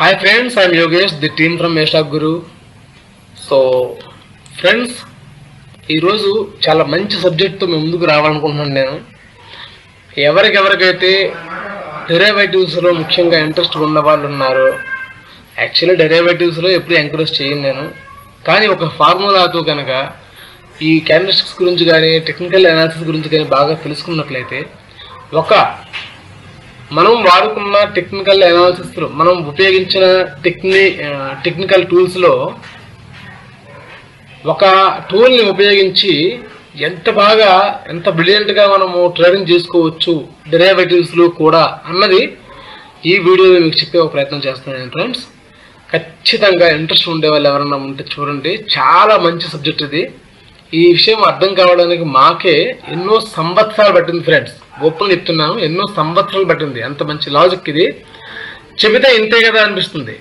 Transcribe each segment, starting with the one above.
Hi friends I'm Yogesh the team from Meshak Guru so friends ఈరోజు చాలా మంచి సబ్జెక్ట్తో మేము ముందుకు రావాలనుకుంటున్నాను నేను. ఎవరికెవరికైతే డెరేవేటివ్స్లో ముఖ్యంగా ఇంట్రెస్ట్ ఉన్న వాళ్ళు ఉన్నారో యాక్చువల్లీ డెరేవేటివ్స్లో ఎప్పుడు ఎంకరేజ్ చేయను నేను. కానీ ఒక ఫార్ములాతో కనుక ఈ క్యాండిస్టిక్స్ గురించి కానీ టెక్నికల్ అనాలిసిస్ గురించి కానీ బాగా తెలుసుకున్నట్లయితే ఒక మనం వాడుకున్న టెక్నికల్ అనాలిసిస్లో మనం ఉపయోగించిన టెక్ని టెక్నికల్ టూల్స్లో ఒక టూల్ని ఉపయోగించి ఎంత బాగా ఎంత బ్రిలియంట్గా మనము ట్రేడింగ్ చేసుకోవచ్చు డెరివేటివ్స్లో కూడా అన్నది ఈ వీడియోలో మీకు చెప్పే ఒక ప్రయత్నం చేస్తున్నాను ఫ్రెండ్స్ ఖచ్చితంగా ఇంట్రెస్ట్ ఉండే వాళ్ళు ఎవరన్నా ఉంటే చూడండి. చాలా మంచి సబ్జెక్ట్ ఇది. ఈ విషయం అర్థం కావడానికి మాకే ఎన్నో సంవత్సరాలు పట్టింది ఫ్రెండ్స్ ఓపెన్ చెప్తున్నాను ఎన్నో సంవత్సరాలు పట్టింది. అంత మంచి లాజిక్ ఇది. చెబితే ఇంతే కదా అనిపిస్తుంది.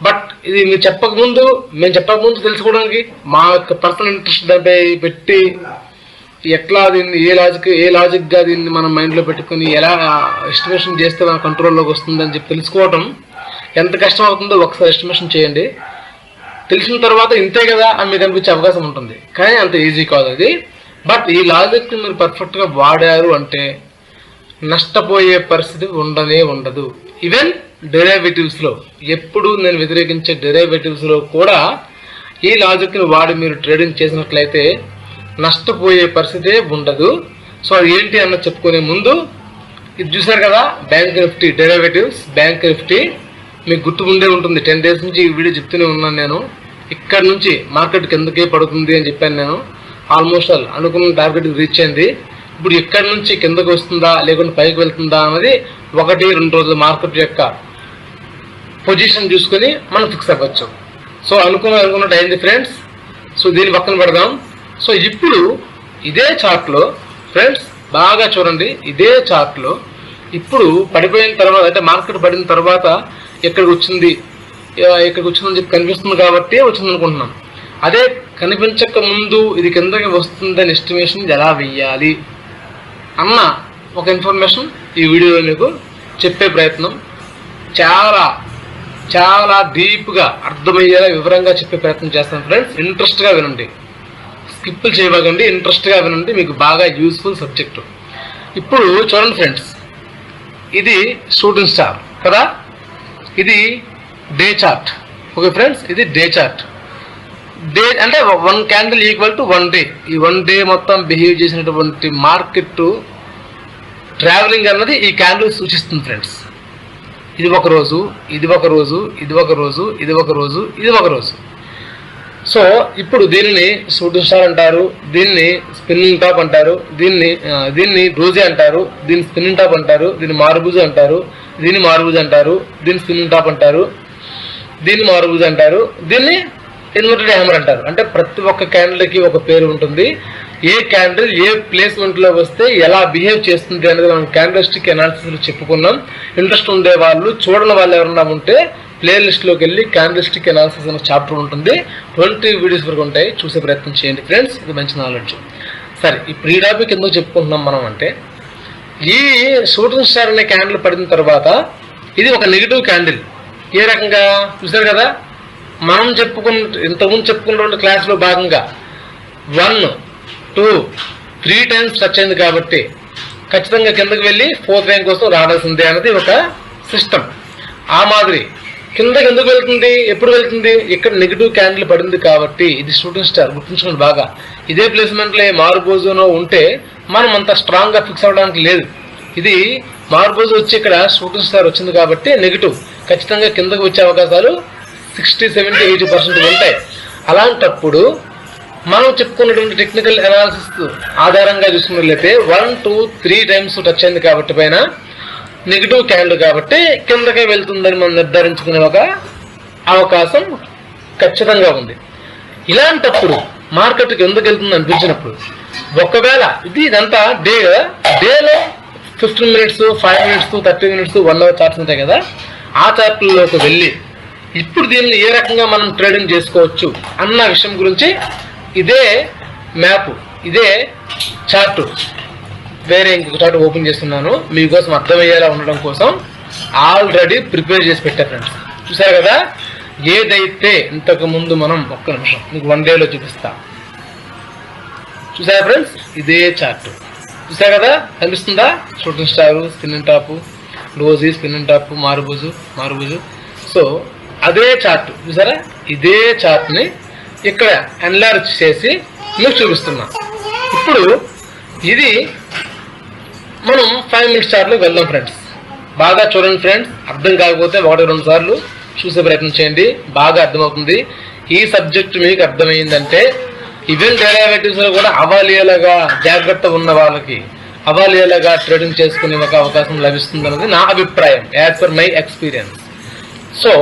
బట్ ఇది మీరు చెప్పకముందు మేము చెప్పకముందు తెలుసుకోవడానికి మా యొక్క పర్సనల్ ఇంట్రెస్ట్ దానిపై పెట్టి ఎట్లా దీన్ని ఏ లాజిక్ ఏ లాజిక్గా దీన్ని మనం మైండ్లో పెట్టుకుని ఎలా ఎస్టిమేషన్ చేస్తే మన కంట్రోల్లోకి వస్తుందని చెప్పి తెలుసుకోవటం ఎంత కష్టం అవుతుందో ఒకసారి ఎస్టిమేషన్ చేయండి. తెలిసిన తర్వాత ఇంతే కదా అని మీకు అనిపించే అవకాశం ఉంటుంది. కానీ అంత ఈజీ కాదు అది. బట్ ఈ లాజిక్ని మీరు పర్ఫెక్ట్గా వాడారు అంటే నష్టపోయే పరిస్థితి ఉండనే ఉండదు. ఈవెన్ డెరేవేటివ్స్లో ఎప్పుడు నేను వ్యతిరేకించే డెరేవేటివ్స్లో కూడా ఈ లాజిక్ని వాడి మీరు ట్రేడింగ్ చేసినట్లయితే నష్టపోయే పరిస్థితే ఉండదు. సో అది ఏంటి అన్న చెప్పుకునే ముందు ఇది చూసారు కదా bank Nifty derivatives bank Nifty మీకు గుర్తు ఉండే ఉంటుంది. టెన్ డేస్ నుంచి ఈ వీడియో చెప్తూనే ఉన్నాను నేను. ఇక్కడ నుంచి మార్కెట్ కిందకే పడుతుంది అని చెప్పాను నేను. ఆల్మోస్ట్ ఆల్ అనుకున్న టార్గెట్ రీచ్ అయింది. ఇప్పుడు ఇక్కడ నుంచి కిందకు వస్తుందా లేకుంటే పైకి వెళ్తుందా అన్నది ఒకటి రెండు రోజుల మార్కెట్ యొక్క పొజిషన్ చూసుకొని మనం ఫిక్స్ అవ్వచ్చు. సో అనుకున్న అనుకున్నట్టు అయింది ఫ్రెండ్స్ సో దీన్ని పక్కన పెడదాం. సో ఇప్పుడు ఇదే చార్ట్లో ఫ్రెండ్స్ బాగా చూడండి. ఇదే చార్ట్లో ఇప్పుడు పడిపోయిన తర్వాత అంటే మార్కెట్ పడిన తర్వాత ఎక్కడికి వచ్చింది? ఇక్కడికి వచ్చిందని చెప్పి కనిపిస్తుంది కాబట్టి వచ్చింది అనుకుంటున్నాం. అదే కనిపించక ముందు ఇది కిందకి వస్తుందని ఎస్టిమేషన్ ఎలా వెయ్యాలి? అన్న ఒక ఇన్ఫర్మేషన్ ఈ వీడియోలో మీకు చెప్పే ప్రయత్నం. చాలా చాలా డీప్గా అర్థమయ్యేలా వివరంగా చెప్పే ప్రయత్నం చేస్తాను ఫ్రెండ్స్ ఇంట్రెస్ట్గా వినండి. స్కిప్పులు చేయబాకండి ఇంట్రెస్ట్గా వినండి మీకు బాగా యూస్ఫుల్ సబ్జెక్టు ఇప్పుడు చూడండి ఫ్రెండ్స్ ఇది షూటింగ్ స్టార్ కదా? ఇది డే చార్ట్. ఓకే ఫ్రెండ్స్ ఇది డే చార్ట్. డే అంటే one candle equal to one day. ఈ వన్ డే మొత్తం బిహేవ్ చేసినటువంటి మార్కెట్ ట్రావెలింగ్ అన్నది ఈ క్యాండిల్ సూచిస్తుంది ఫ్రెండ్స్. ఇది ఒక రోజు ఇది ఒక రోజు ఇది ఒక రోజు ఇది ఒక రోజు ఇది ఒక రోజు. సో ఇప్పుడు దీనిని షూటింగ్ స్టార్ అంటారు దీన్ని స్పిన్నింగ్ టాప్ అంటారు దీన్ని దీన్ని రోజే అంటారు దీన్ని స్పిన్నింగ్ టాప్ అంటారు దీన్ని మారుబుజు అంటారు దీన్ని మారుబుజు అంటారు దీన్ని స్పిన్నింగ్ టాప్ అంటారు. దీన్ని మారుబుజు అంటారు. దీన్ని ఇన్వర్టెడ్ హ్యామర్ అంటారు. అంటే ప్రతి ఒక్క క్యాండిల్కి ఒక పేరు ఉంటుంది. ఏ క్యాండిల్ ఏ ప్లేస్మెంట్లో వస్తే ఎలా బిహేవ్ చేస్తుంది అనేది మనం క్యాండిల్స్టిక్ అనాలిసిస్లో చెప్పుకున్నాం. ఇంట్రెస్ట్ ఉండే వాళ్ళు చూడని వాళ్ళు ఎవరన్నా ఉంటే ప్లేలిస్ట్లోకి వెళ్ళి క్యాండిల్స్టిక్ అనాలిసిస్ అనే చాప్టర్ ఉంటుంది. ట్వంటీ వీడియోస్ వరకు ఉంటాయి. చూసే ప్రయత్నం చేయండి ఫ్రెండ్స్. ఇది మంచి నాలెడ్జ్. సరే ఈ ఈ టాపిక్ ఎందుకు చెప్పుకుంటున్నాం మనం అంటే ఈ షూటింగ్ స్టార్ అనే క్యాండిల్ పడిన తర్వాత ఇది ఒక నెగిటివ్ క్యాండిల్. ఏ రకంగా? చూసారు కదా? మనం చెప్పుకున్న ఇంతకుముందు చెప్పుకున్నటువంటి క్లాస్లో భాగంగా one two three times touch అయింది కాబట్టి ఖచ్చితంగా కిందకి వెళ్ళి ఫోర్త్ ర్యాంక్ కోసం రావాల్సిందే అనేది ఒక సిస్టమ్. ఆ మాదిరి కిందకి ఎందుకు వెళ్తుంది? ఎప్పుడు వెళ్తుంది? ఇక్కడ నెగిటివ్ క్యాండిల్ పడింది కాబట్టి ఇది షూటింగ్ స్టార్ గుర్తుంచుకోండి బాగా. ఇదే ప్లేస్మెంట్లో మార్బోజోనో ఉంటే మనం అంత స్ట్రాంగ్గా ఫిక్స్ అవ్వడానికి లేదు. ఇది మార్బోజ్ వచ్చి ఇక్కడ షూటింగ్ స్టార్ వచ్చింది కాబట్టి నెగిటివ్ ఖచ్చితంగా కిందకు వచ్చే అవకాశాలు సిక్స్టీ సెవెంటీ ఎయిటీ పర్సెంట్ ఉంటాయి. అలాంటప్పుడు మనం చెప్పుకున్నటువంటి టెక్నికల్ అనాలిసిస్ ఆధారంగా చూసుకున్నట్లయితే one two three times touch అయింది కాబట్టి పైన నెగిటివ్ క్యాండిల్ కాబట్టి కిందకే వెళ్తుందని మనం నిర్ధారించుకునే ఒక అవకాశం ఖచ్చితంగా ఉంది. ఇలాంటప్పుడు మార్కెట్కి ఎందుకు వెళ్తుంది అనిపించినప్పుడు ఒకవేళ ఇది ఇదంతా డే డేలో fifteen minutes five minutes thirty minutes one hour charts ఉంటాయి కదా. ఆ చార్ట్లలోకి వెళ్ళి ఇప్పుడు దీన్ని ఏ రకంగా మనం ట్రేడింగ్ చేసుకోవచ్చు అన్న విషయం గురించి ఇదే మ్యాప్ ఇదే చార్టు వేరే ఇంకొక చార్ట్ ఓపెన్ చేస్తున్నాను. మీకోసం అర్థమయ్యేలా ఉండడం కోసం ఆల్రెడీ ప్రిపేర్ చేసి పెట్టా ఫ్రెండ్స్ చూసారు కదా? ఏదైతే ఇంతకు ముందు మనం ఒక్క నిమిషం మీకు వన్ డేలో చూపిస్తా. చూసారా ఫ్రెండ్స్ ఇదే చార్ట్ చూసారు కదా? కనిపిస్తుందా shooting star spin top Rosie spin top marubozu marubozu so అదే చార్ట్ చూసారా? ఇదే చార్ట్ని ఇక్కడ ఎన్లార్జ్ చేసి మీకు చూపిస్తున్నా. ఇప్పుడు ఇది మనం ఫైవ్ మినిట్స్ చార్ట్లో వెళ్దాం ఫ్రెండ్స్ బాగా చూడండి ఫ్రెండ్స్ అర్థం కాకపోతే ఒకటి రెండు సార్లు చూసే ప్రయత్నం చేయండి. బాగా అర్థమవుతుంది. ఈ సబ్జెక్ట్ మీకు అర్థమైందంటే ఈవెన్ డెరివేటివ్స్లో కూడా అవాలియలుగా జాగ్రత్త ఉన్న వాళ్ళకి. అవాలియలుగా ట్రేడింగ్ చేసుకునే ఒక అవకాశం లభిస్తుంది అన్నది నా అభిప్రాయం as per my experience so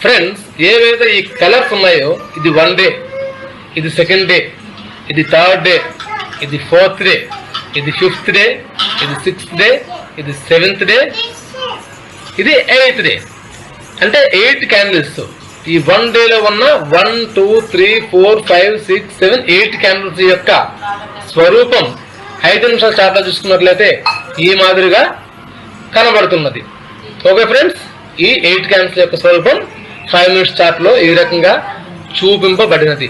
friends ఏవైతే ఈ కలర్స్ ఉన్నాయో ఇది వన్ డే ఇది సెకండ్ డే ఇది థర్డ్ డే ఇది ఫోర్త్ డే ఇది ఫిఫ్త్ డే ఇది సిక్స్త్ డే ఇది సెవెంత్ డే ఇది ఎయిత్ డే అంటే ఎయిట్ క్యాండిల్స్ ఈ వన్ డేలో ఉన్న one two three four five six seven eight candles యొక్క స్వరూపం ఐదు నిమిషాల చార్ట్లో చూసుకున్నట్లయితే ఈ మాదిరిగా కనబడుతున్నది. ఓకే ఫ్రెండ్స్ ఈ ఎయిట్ క్యాన్స్ యొక్క స్వరూపం ఫైవ్ మినిట్స్ చార్ట్లో ఈ రకంగా చూపింపబడినది.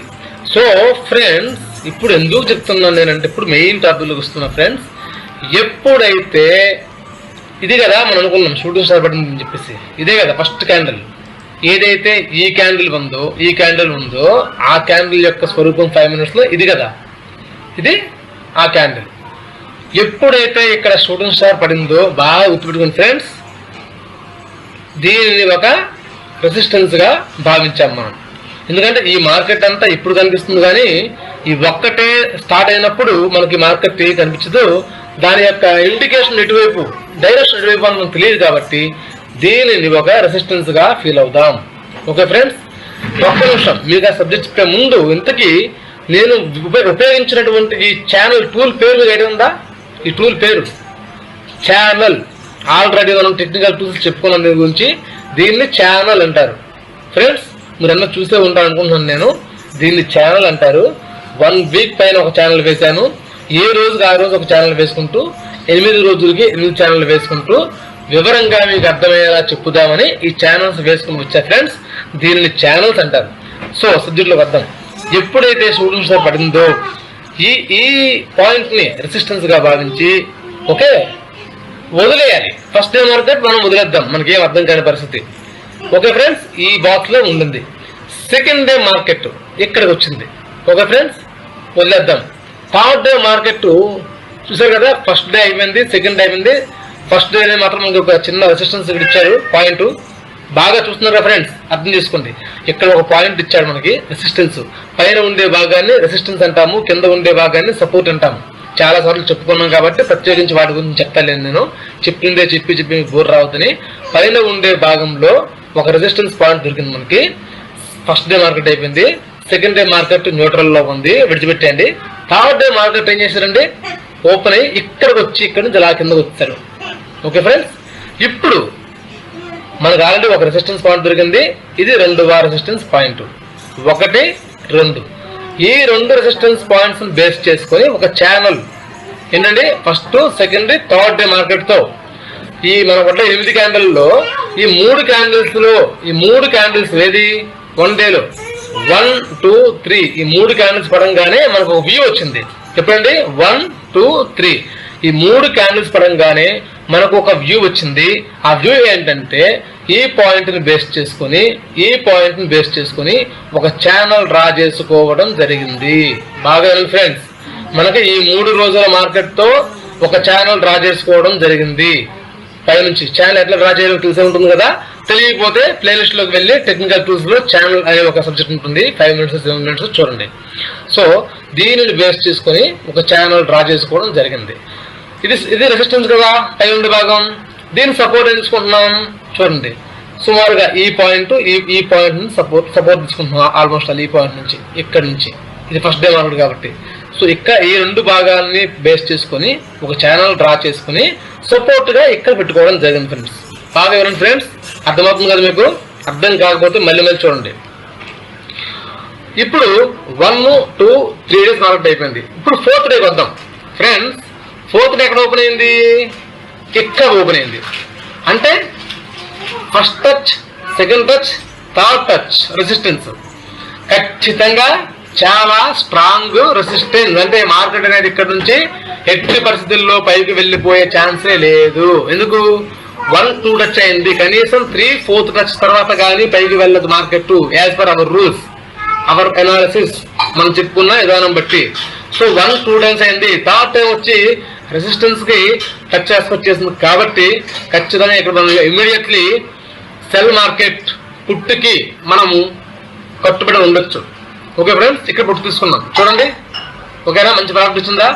సో ఫ్రెండ్స్ ఇప్పుడు ఎందుకు చెప్తున్నాను నేనంటే ఇప్పుడు మెయిన్ టాపిక్లోకి వస్తున్నా ఫ్రెండ్స్ ఎప్పుడైతే ఇది కదా మనం అనుకున్నాం షూటింగ్ స్టార్ బటన్ అని చెప్పేసి. ఇదే కదా ఫస్ట్ క్యాండిల్ ఏదైతే ఈ క్యాండిల్ ఉందో ఈ క్యాండిల్ ఉందో ఆ క్యాండిల్ యొక్క స్వరూపం ఫైవ్ మినిట్స్లో ఇది కదా. ఇది ఆ క్యాండిల్ ఎప్పుడైతే ఇక్కడ షూటింగ్ స్టార్ పడిందో బాగా గుర్తుపెట్టుకుని ఫ్రెండ్స్ దీనిని ఒక రెసిస్టెన్స్గా భావించాం మనం. ఎందుకంటే ఈ మార్కెట్ అంతా ఇప్పుడు కనిపిస్తుంది కానీ ఈ ఒక్కటే స్టార్ట్ అయినప్పుడు మనకి మార్కెట్ కనిపించదు. దాని యొక్క ఇండికేషన్ ఎటువైపు డైరెక్షన్ ఎటువైపు అని మనకు తెలియదు కాబట్టి దీనిని ఒక రెసిస్టెన్స్గా ఫీల్ అవుదాం. ఓకే ఫ్రెండ్స్ ఒక్క నిమిషం మీకు ఆ సబ్జెక్ట్ చెప్పే ముందు ఇంతకీ నేను ఉపయోగించినటువంటి ఈ ఛానల్ టూల్ పేరు మీకు ఉందా? ఈ టూల్ పేరు. ఛానల్. ఆల్రెడీ మనం టెక్నికల్ టూల్స్ చెప్పుకున్నాం దీని గురించి. దీన్ని ఛానల్ అంటారు. ఫ్రెండ్స్ మీరు అన్న చూసే ఉంటారు అనుకుంటున్నాను నేను. దీన్ని ఛానల్ అంటారు. వన్ వీక్ పైన ఒక ఛానల్ వేశాను. ఏ రోజుకి ఆ రోజు ఒక ఛానల్ వేసుకుంటూ ఎనిమిది రోజులకి ఎనిమిది ఛానల్ వేసుకుంటూ వివరంగా మీకు అర్థమయ్యేలా చెప్పుదామని ఈ ఛానల్స్ వేసుకుని వచ్చా ఫ్రెండ్స్? దీనిని ఛానల్స్ అంటారు. సో సబ్జెక్టులో అర్థం ఎప్పుడైతే స్టూడెంట్స్ పడిందో ఈ ఈ పాయింట్ని రెసిస్టెన్స్గా భావించి ఓకే వదిలేయాలి. ఫస్ట్ డే మార్కెట్ మనం వదిలేద్దాం. మనకి ఏం అర్థం కాని పరిస్థితి. ఓకే ఫ్రెండ్స్ ఈ బాక్స్లో ఉండింది. సెకండ్ డే మార్కెట్ ఇక్కడికి వచ్చింది. ఓకే ఫ్రెండ్స్ వదిలేద్దాం. థర్డ్ డే మార్కెట్ చూసారు కదా ఫస్ట్ డే అయిపోయింది సెకండ్ డే అయిపోయింది. ఫస్ట్ డే మాత్రం మనకి ఒక చిన్న రెసిస్టెన్స్ ఇక్కడ ఇచ్చారు పాయింట్. బాగా చూస్తున్నారా ఫ్రెండ్స్ అర్థం చేసుకోండి. ఇక్కడ ఒక పాయింట్ ఇచ్చాడు మనకి రెసిస్టెన్స్ పైన ఉండే భాగాన్ని రెసిస్టెన్స్ అంటాము కింద ఉండే భాగాన్ని సపోర్ట్ అంటాము. చాలా సార్లు చెప్పుకున్నాం కాబట్టి ప్రత్యేకించి వాటి గురించి చెప్పలేను నేను. చెప్పిందే చెప్పి చెప్పి మీకు బోర్ రావద్దని. పైన ఉండే భాగంలో ఒక రెసిస్టెన్స్ పాయింట్ దొరికింది మనకి. ఫస్ట్ డే మార్కెట్ అయిపోయింది. సెకండ్ డే మార్కెట్ న్యూట్రల్లో ఉంది. విడిచిపెట్టేయండి. థర్డ్ డే మార్కెట్ ఏం చేశారండి? ఓపెన్ అయ్యి ఇక్కడికి వచ్చి ఇక్కడ నుంచి అలా కిందకు వచ్చారు ఓకే ఫ్రెండ్స్ ఇప్పుడు మనకు ఆల్రెడీ ఒక రెసిస్టెన్స్ పాయింట్ దొరికింది. ఇది రెండవ రెసిస్టెన్స్ పాయింట్ ఒకటి రెండు. ఈ రెండు రెసిస్టెన్స్ పాయింట్స్ బేస్ చేసుకొని ఒక ఛానల్ ఏంటండి? ఫస్ట్ సెకండ్ థర్డ్ డే మార్కెట్తో ఈ మన పట్ల ఎనిమిది క్యాండిల్లో ఈ మూడు క్యాండిల్స్లో ఈ మూడు క్యాండిల్స్ ఏది? వన్ డేలో వన్ టూ త్రీ ఈ మూడు క్యాండిల్స్ పడంగానే మనకు ఒక వ్యూ వచ్చింది. చెప్పండి? వన్ టూ త్రీ ఈ మూడు క్యాండిల్స్ పడంగానే మనకు ఒక వ్యూ వచ్చింది. ఆ వ్యూ ఏంటంటే ఈ పాయింట్ని బేస్ చేసుకొని ఈ పాయింట్ని బేస్ చేసుకొని ఒక ఛానల్ డ్రా చేసుకోవడం జరిగింది. బాగా ఫ్రెండ్స్ మనకి ఈ మూడు రోజుల మార్కెట్తో ఒక ఛానల్ డ్రా చేసుకోవడం జరిగింది. పైనుంచి ఛానల్ ఎట్లా డ్రా చేయాలో తెలిసే ఉంటుంది కదా? తెలియకపోతే ప్లేలిస్ట్లోకి వెళ్ళి టెక్నికల్ టూల్స్లో ఛానల్ అనే ఒక సబ్జెక్ట్ ఉంటుంది. ఫైవ్ మినిట్స్ సెవెన్ మినిట్స్ చూడండి. సో దీనిని బేస్ చేసుకొని ఒక ఛానల్ డ్రా చేసుకోవడం జరిగింది. ఇది ఇది రెసిస్టెన్స్ కదా పై భాగం. దీన్ని సపోర్ట్ తీసుకుంటున్నాం చూడండి. సుమారుగా ఈ పాయింట్ ఈ ఈ పాయింట్ నుంచి సపోర్ట్ సపోర్ట్ తీసుకుంటున్నాం ఆల్మోస్ట్ ఆల్ ఈ పాయింట్ నుంచి ఇక్కడ నుంచి. ఇది ఫస్ట్ డే మార్కెట్ కాబట్టి. సో ఇక్కడ ఈ రెండు భాగాల్ని బేస్ చేసుకొని ఒక ఛానల్ డ్రా చేసుకుని సపోర్ట్గా ఇక్కడ పెట్టుకోవడం జరిగింది ఫ్రెండ్స్ బాగా ఎవరండి ఫ్రెండ్స్ అర్థమవుతుంది కదా మీకు? అర్థం కాకపోతే మళ్ళీ మళ్ళీ చూడండి. ఇప్పుడు one two three days market అయిపోయింది. ఇప్పుడు ఫోర్త్ డేకి వద్దాం ఫ్రెండ్స్ ఫోర్త్ డే ఎక్కడ ఓపెన్ అయింది? ఇక్కడ ఓపెన్ అయింది. అంటే first touch second touch third touch resistance ఖచ్చితంగా చాలా స్ట్రాంగ్ రెసిస్టెన్స్ అంటే మార్కెట్ అనేది ఇక్కడ నుంచి ఎట్టి పరిస్థితుల్లో పైకి వెళ్ళిపోయే ఛాన్సే లేదు. ఎందుకు? వన్ టూ టచ్ అయింది. కనీసం త్రీ ఫోర్త్ టచ్ తర్వాత కానీ పైకి వెళ్ళదు market as per our rules our analysis మనం చెప్పుకున్న విధానం బట్టి. సో వన్ టూ టైమ్స్ అయింది. థర్డ్ టైం వచ్చి రెసిస్టెన్స్కి టచ్ చేసుకొచ్చేసింది. కాబట్టి ఖచ్చితంగా ఇక్కడ మనం ఇమీడియట్లీ సెల్ మార్కెట్ పుట్టుకి మనము కట్టుబడి ఉండొచ్చు. ఓకే ఫ్రెండ్స్ ఇక్కడ పుట్టు తీసుకున్నాం. చూడండి. ఓకేనా? మంచి ప్రాఫిట్ వచ్చిందా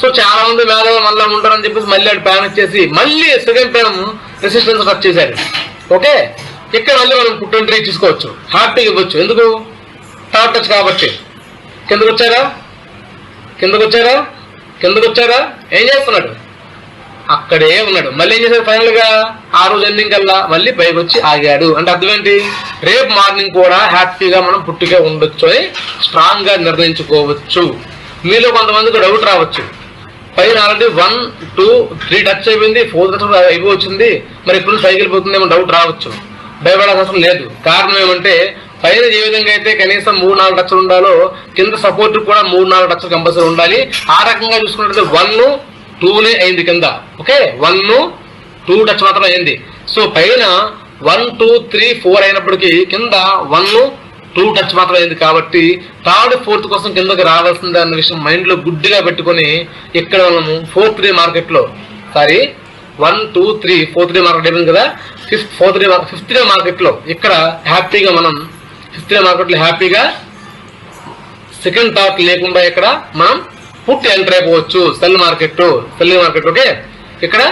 సో చాలా మంది మేధావి మళ్ళీ ఉంటారని చెప్పేసి మళ్ళీ అటు ప్యాన్ వచ్చేసి మళ్ళీ సెకండ్ టైం రెసిస్టెన్స్ టచ్ చేశారు. ఓకే? ఇక్కడ మళ్ళీ మనం పుట్టు ఎంట్రీ తీసుకోవచ్చు. హ్యాపీగా ఇవ్వచ్చు. ఎందుకు? థర్డ్ టచ్ కాబట్టి. కిందకు వచ్చారా? కిందకు వచ్చారా? కిందకు వచ్చారా ఏం చేస్తున్నాడు? అక్కడే ఉన్నాడు. మళ్ళీ ఏం చేశాడు ఫైనల్గా? ఆ రోజు ఎండింగ్ కల్లా మళ్ళీ పైకి వచ్చి ఆగాడు. అంటే అర్థం ఏంటి? రేపు మార్నింగ్ కూడా హ్యాపీగా మనం పుట్టిగా ఉండొచ్చు అని స్ట్రాంగ్గా నిర్ణయించుకోవచ్చు. మీలో కొంతమందికి డౌట్ రావచ్చు. పైన already one two three touch అయిపోయింది ఫోర్ టచ్ అయిపో వచ్చింది మరి ఇప్పుడు పైకి వెళ్ళిపోతుందేమో డౌట్ రావచ్చు. భయపడాల్సిన అవసరం లేదు. కారణం ఏమంటే పైన ఏ విధంగా అయితే కనీసం మూడు నాలుగు టచ్లు ఉండాలో కింద సపోర్ట్ కూడా మూడు నాలుగు టచ్లు కంపల్సరీ ఉండాలి. ఆ రకంగా చూసుకున్నట్లయితే వన్ టూనే అయింది కింద. ఓకే? వన్ టూ టచ్ మాత్రం అయింది. సో పైన వన్ టూ త్రీ ఫోర్ అయినప్పటికీ కింద వన్ టూ టచ్ మాత్రం అయింది కాబట్టి థర్డ్ ఫోర్త్ కోసం కిందకి రావాల్సిందే అన్న విషయం మైండ్లో గుడ్డిగా పెట్టుకొని ఇక్కడ మనము ఫోర్త్ డే మార్కెట్లో sorry one two three fourth day market అయిపోయింది కదా? Fifth fourth day fifth day మార్కెట్లో ఇక్కడ హ్యాపీగా మనం ఫిఫ్త్ మార్కెట్లో హ్యాపీగా. సెకండ్ థాట్ లేకుండా ఇక్కడ మనం పుట్ ఎంటర్ అయిపోవచ్చు. Sell market sell market okay? ఇక్కడ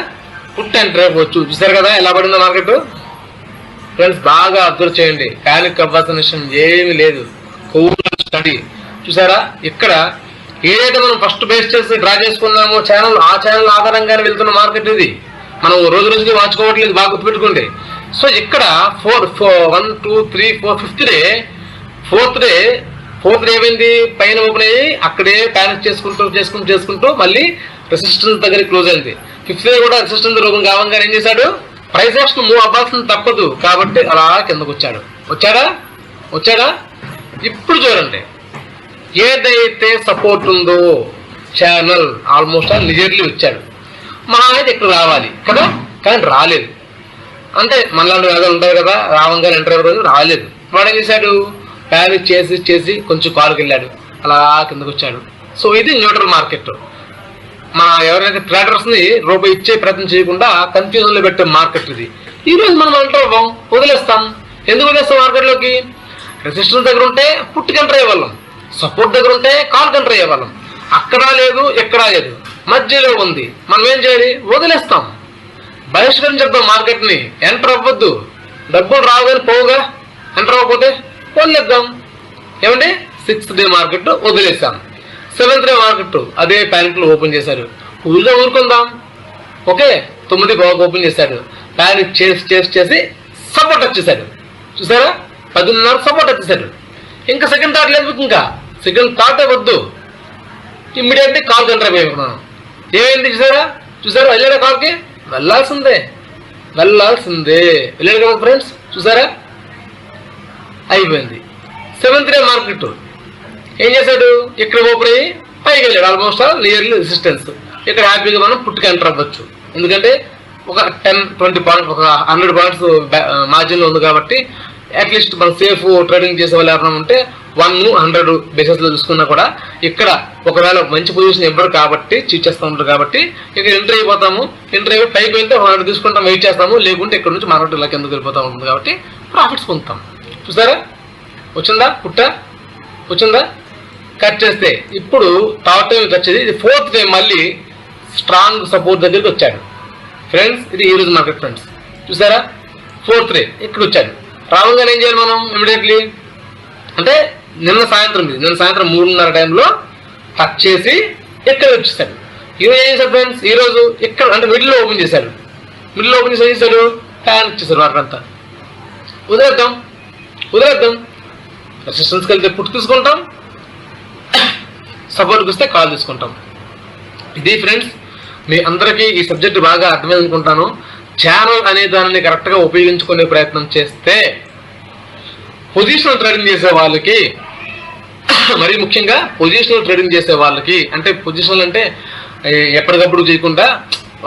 పుట్ ఎంటర్ అయిపోవచ్చు. చూసారు కదా ఎలా పడిందో మార్కెట్? ఫ్రెండ్స్ బాగా అబ్జర్వ్ చేయండి. కానీ అవ్వాల్సిన విషయం ఏమీ లేదు. స్టడీ చూసారా? ఇక్కడ ఏదైతే మనం ఫస్ట్ బేస్ చేసి డ్రా చేసుకున్నామో ఛానల్ ఆ ఛానల్ ఆధారంగానే వెళ్తున్న మార్కెట్ ఇది. మనం రోజు రోజుకి మార్చుకోవట్లేదు బాగా గుర్తుపెట్టుకోండి. సో ఇక్కడ four four one two three four fifth day fourth day fourth day ఏమైంది? పైన ఓపెన్ అయ్యి అక్కడే ప్యానిక్ చేసుకుంటూ చేసుకుంటూ చేసుకుంటూ మళ్ళీ రెసిస్టెన్స్ దగ్గర క్లోజ్ అయింది. ఫిఫ్త్ డే కూడా రెసిస్టెన్స్ రూపం కావంగా ఏం చేశాడు? ప్రైస్ యాక్షన్ మూవ్ అవ్వాల్సింది తప్పదు. కాబట్టి అలా కిందకు వచ్చాడు. వచ్చాడా? వచ్చాడా? ఇప్పుడు చూడండి. ఏదైతే సపోర్ట్ ఉందో ఛానల్ ఆల్మోస్ట్ ఆల్ నిజర్లీ వచ్చాడు. మా ఆయన ఇక్కడ రావాలి. కదా? కానీ రాలేదు. అంటే మనలాంటి వేదాలు ఉంటారు కదా రావంగా ఎంటర్ రోజు రాలేదు. వాడు ఏం చేశాడు? ప్యానిక్ చేసి చేసి కొంచెం కాలుకి వెళ్ళాడు. అలా కిందకు వచ్చాడు. సో ఇది న్యూట్రల్ మార్కెట్. మన ఎవరైతే ట్రేడర్స్ని రూపాయి ఇచ్చే ప్రయత్నం చేయకుండా కన్ఫ్యూజన్లో పెట్టే మార్కెట్ ఇది. ఈ రోజు మనం ఎంటర్ అవ్వం వదిలేస్తాం. ఎందుకు వదిలేస్తాం మార్కెట్లోకి? రెసిస్టెన్స్ దగ్గర ఉంటే పుట్టి ఎంటర్ అయ్యేవాళ్ళం సపోర్ట్ దగ్గర ఉంటే కాల్ కంటర్ అయ్యేవాళ్ళం అక్కడ లేదు ఎక్కడా లేదు. మధ్యలో ఉంది. మనం ఏం చేయాలి? వదిలేస్తాం. బహిష్కరించద్దు మార్కెట్ని ఎంటర్ అవ్వద్దు. డబ్బులు రావు కానీ పోవుగా? ఎంటర్ అవ్వకపోతే వదిలేద్దాం ఏమండి? సిక్స్త్ డే మార్కెట్ వదిలేసాం సెవెంత్ డే మార్కెట్ అదే ప్యానిక్లో ఓపెన్ చేశారు. ఊరిగా ఊరుకుందాం. ఓకే? తొమ్మిది బాగా ఓపెన్ చేశాడు ప్యానిక్ చేసి చేసి చేసి సపోర్ట్ వచ్చేసాడు చూసారా? పదిన్నర సపోర్ట్ వచ్చేసాడు ఇంకా సెకండ్ థాట్ లేదు ఇంకా? సెకండ్ థాట్ వద్దు. ఇమ్మీడియట్లీ కాల్ కంట్రీ అయిపోయినాను ఏమైంది చూసారా? చూసారా? వెళ్ళాడా కాల్కి? వెళ్ళాల్సిందే వెళ్ళాల్సిందే వెళ్ళాడు కదా ఫ్రెండ్స్? చూసారా? అయిపోయింది. సెవెంత్ డే మార్కెట్ ఏం చేశాడు? ఇక్కడ ఓపెన్ అయ్యి పైకి వెళ్ళాడు. ఆల్మోస్ట్ ఆల్ నియర్లీ రెసిస్టెన్స్ ఇక్కడ హ్యాపీగా మనం పుట్టుకు ఎంటర్ అవ్వచ్చు. ఎందుకంటే ఒక టెన్ ట్వంటీ పాయింట్స్ ఒక హండ్రెడ్ పాయింట్స్ మార్జిన్ ఉంది కాబట్టి అట్లీస్ట్ మనం సేఫ్ ట్రేడింగ్ చేసే వాళ్ళు ఎవరైనా ఉంటే వన్ హండ్రెడ్ బేసెస్లో చూసుకున్నా కూడా ఇక్కడ ఒకవేళ మంచి పొజిషన్ ఇవ్వరు కాబట్టి చీట్ చేస్తూ ఉంటారు కాబట్టి ఇక్కడ ఎంటర్ అయిపోతాము. ఎంటర్ అయిపోయి పైకి వెళ్తే హండ్రెడ్ తీసుకుంటాం వెయిట్ చేస్తాము. లేకుంటే ఇక్కడ నుంచి మార్కెట్ ఇలా కిందకి వెళ్ళిపోతూ ఉంటుంది కాబట్టి ప్రాఫిట్స్ పొందుతాం. చూసారా? వచ్చిందా? పుట్ట? వచ్చిందా? కట్ చేస్తే ఇప్పుడు థర్డ్ టైం వచ్చేది. ఇది ఫోర్త్ టైం మళ్ళీ స్ట్రాంగ్ సపోర్ట్ దగ్గరికి వచ్చాడు. ఫ్రెండ్స్ ఇది ఈ రోజు మార్కెట్ ఫ్రెండ్స్ చూసారా? ఫోర్త్ డే ఇక్కడ వచ్చాడు. రావంగానే ఏం చేయాలి మనం ఇమీడియట్లీ అంటే నిన్న సాయంత్రం ఇది. నిన్న సాయంత్రం మూడున్నర టైంలో టచ్ చేసి ఇక్కడ వచ్చేసాడు. ఈరోజు ఏం చేశాడు ఫ్రెండ్స్ ఈ రోజు ఇక్కడ అంటే మిడిల్లో ఓపెన్ చేశాడు మిడిల్ ఓపెన్ చేసి ఏం చేశాడు? ఫ్యాన్ ఇచ్చేసాడు వాటికంతా వదిలేద్దాం వదిలేద్దాం. రెసిస్టెన్స్కి వెళ్తే పుట్టు తీసుకుంటాం. సపోర్ట్కి వస్తే కాల్ తీసుకుంటాం. ఇది ఫ్రెండ్స్ మీ అందరికీ ఈ సబ్జెక్ట్ బాగా అర్థమైంది అనుకుంటాను. ఛానల్ అనే దానిని కరెక్ట్గా ఉపయోగించుకునే ప్రయత్నం చేస్తే పొజిషనల్ ట్రేడింగ్ చేసే వాళ్ళకి మరి ముఖ్యంగా పొజిషనల్ ట్రేడింగ్ చేసే వాళ్ళకి అంటే పొజిషనల్ అంటే ఎప్పటికప్పుడు చేయకుండా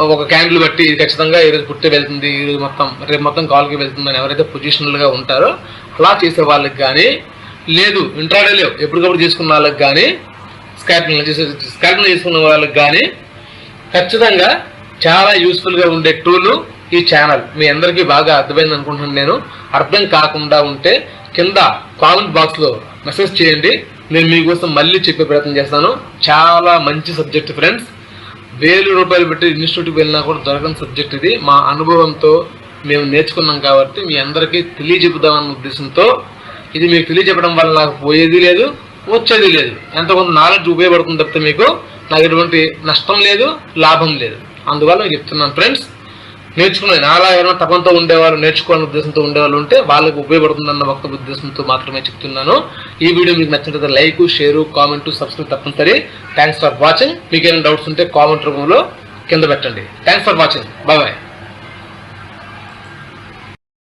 ఒక క్యాండిల్ బట్టి ఖచ్చితంగా ఈరోజు పుట్టే వెళ్తుంది ఈరోజు మొత్తం రేపు మొత్తం కాల్కి వెళ్తుందని ఎవరైతే పొజిషనల్గా ఉంటారో అలా చేసే వాళ్ళకి కానీ లేదు ఇంట్రాడే లేవు ఎప్పటికప్పుడు చేసుకున్న వాళ్ళకి కానీ స్కాటింగ్ చేసే స్కాటింగ్ చేసుకున్న వాళ్ళకి కానీ ఖచ్చితంగా చాలా యూస్ఫుల్గా ఉండే టూలు ఈ ఛానల్ మీ అందరికీ బాగా అర్థమైంది అనుకుంటున్నాను నేను. అర్థం కాకుండా ఉంటే కింద కామెంట్ బాక్స్లో మెసేజ్ చేయండి. నేను మీకోసం మళ్ళీ చెప్పే ప్రయత్నం చేస్తాను. చాలా మంచి సబ్జెక్ట్ ఫ్రెండ్స్ వేలు రూపాయలు పెట్టి ఇన్స్టిట్యూట్కి వెళ్ళినా కూడా దొరకని సబ్జెక్ట్ ఇది. మా అనుభవంతో మేము నేర్చుకున్నాం కాబట్టి మీ అందరికీ తెలియజెప్పుదామన్న ఉద్దేశంతో ఇది మీకు తెలియజెప్పడం వల్ల నాకు పోయేది లేదు వచ్చేది లేదు. ఎంత కొంత నాలెడ్జ్ ఉపయోగపడుతుంది తప్పితే మీకు. నాకు ఎటువంటి నష్టం లేదు లాభం లేదు. అందువల్ల చెప్తున్నాను ఫ్రెండ్స్ నేర్చుకునే నాలా ఏమైనా తపంతో ఉండేవారు నేర్చుకోవాలని ఉద్దేశంతో ఉండేవాళ్ళు ఉంటే వాళ్ళకి ఉపయోగపడుతుందన్న ఒక ఉద్దేశంతో మాత్రమే చెప్తున్నాను. ఈ వీడియో మీకు నచ్చినట్లయితే లైక్ షేర్ కామెంట్ సబ్స్క్రైబ్ తప్పనిసరి. థ్యాంక్స్ ఫర్ వాచింగ్ మీకు ఏమైనా డౌట్స్ ఉంటే కామెంట్ రూపంలో కింద పెట్టండి. Thanks for watching bye